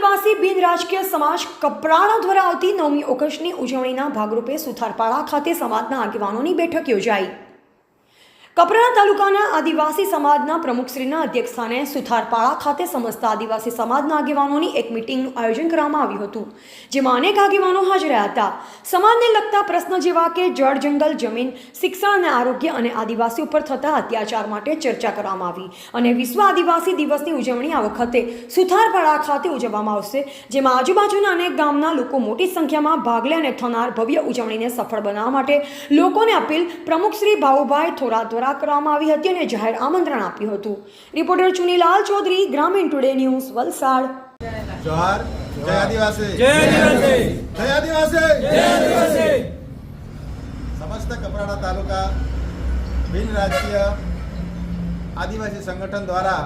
આદિવાસી બિન રાજકીય સમાજ કપરાણા દ્વારા આવતી નવમી ઓગસ્ટની ઉજવણીના ભાગરૂપે સુથારપાડા ખાતે સમાજના આગેવાનોની બેઠક યોજાઈ. કપરાણા તાલુકાના આદિવાસી સમાજના પ્રમુખશ્રીના અધ્યક્ષસ્થાને સુથારપાળા ખાતે સમસ્ત આદિવાસી સમાજના આગેવાનોની એક મિટિંગનું આયોજન કરવામાં આવ્યું હતું, જેમાં અનેક આગેવાનો હાજર હતા. સમાજને લગતા પ્રશ્નો જેવા કે જળ, જંગલ, જમીન, શિક્ષણ અને આરોગ્ય અને આદિવાસી ઉપર થતા અત્યાચાર માટે ચર્ચા કરવામાં આવી અને વિશ્વ આદિવાસી દિવસની ઉજવણી આ વખતે સુથારપાળા ખાતે ઉજવવામાં આવશે, જેમાં આજુબાજુના અનેક ગામના લોકો મોટી સંખ્યામાં ભાગ લે અને થનાર ભવ્ય ઉજવણીને સફળ બનાવવા માટે લોકોને અપીલ પ્રમુખશ્રી ભાઉભાઈ થોરા દ્વારા કરવામાં આવી હતી અને જાહેર આમંત્રણ આપ્યું હતું. રિપોર્ટર ચુનીલાલ ચૌધરી ગ્રામીણ ટુડે ન્યૂઝ વલસાડ. જોહાર જય આદિવાસી. જય આદિવાસી. જય આદિવાસી. જય આદિવાસી. સમસ્ત કપરાડા તાલુકા બિન રાજકીય આદિવાસી સંગઠન દ્વારા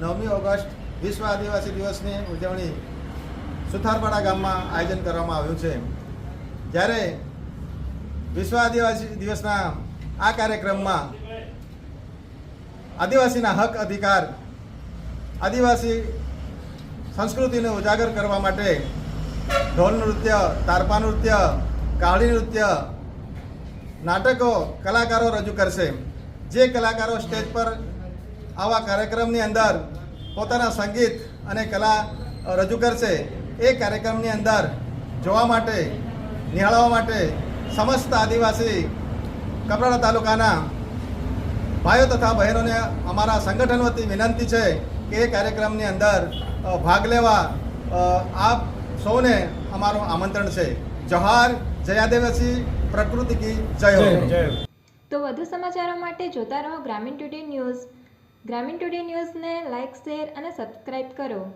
નવમી ઓગસ્ટ વિશ્વ આદિવાસી દિવસની ઉજવણી સુથારપાડા ગામમાં આયોજન કરવામાં આવ્યું છે. જ્યારે વિશ્વ આદિવાસી દિવસના આ કાર્યક્રમમાં આદિવાસીના હક અધિકાર, આદિવાસી સંસ્કૃતિને ઉજાગર કરવા માટે ઢોલ નૃત્ય, તારપા નૃત્ય, કાળી નૃત્ય, નાટકો કલાકારો રજૂ કરશે. જે કલાકારો સ્ટેજ પર આવા કાર્યક્રમની અંદર પોતાના સંગીત અને કલા રજૂ કરશે, એ કાર્યક્રમની અંદર જોવા માટે, નિહાળવા માટે સમસ્ત આદિવાસી કપરાડા તાલુકાના ભાઈઓ તથા બહેનોને અમારા સંગઠન વતી વિનંતી છે કે એ કાર્યક્રમની અંદર ભાગ લેવા આપ સૌને અમારું આમંત્રણ છે. જહાર જયાદેવસી પ્રકૃતિ કી જય હો. જય તો વધુ સમાચારો માટે જોતા રહો Gramin today news. Gramin today ન્યૂઝને લાઇક શેર અને સબસ્ક્રાઇબ કરો.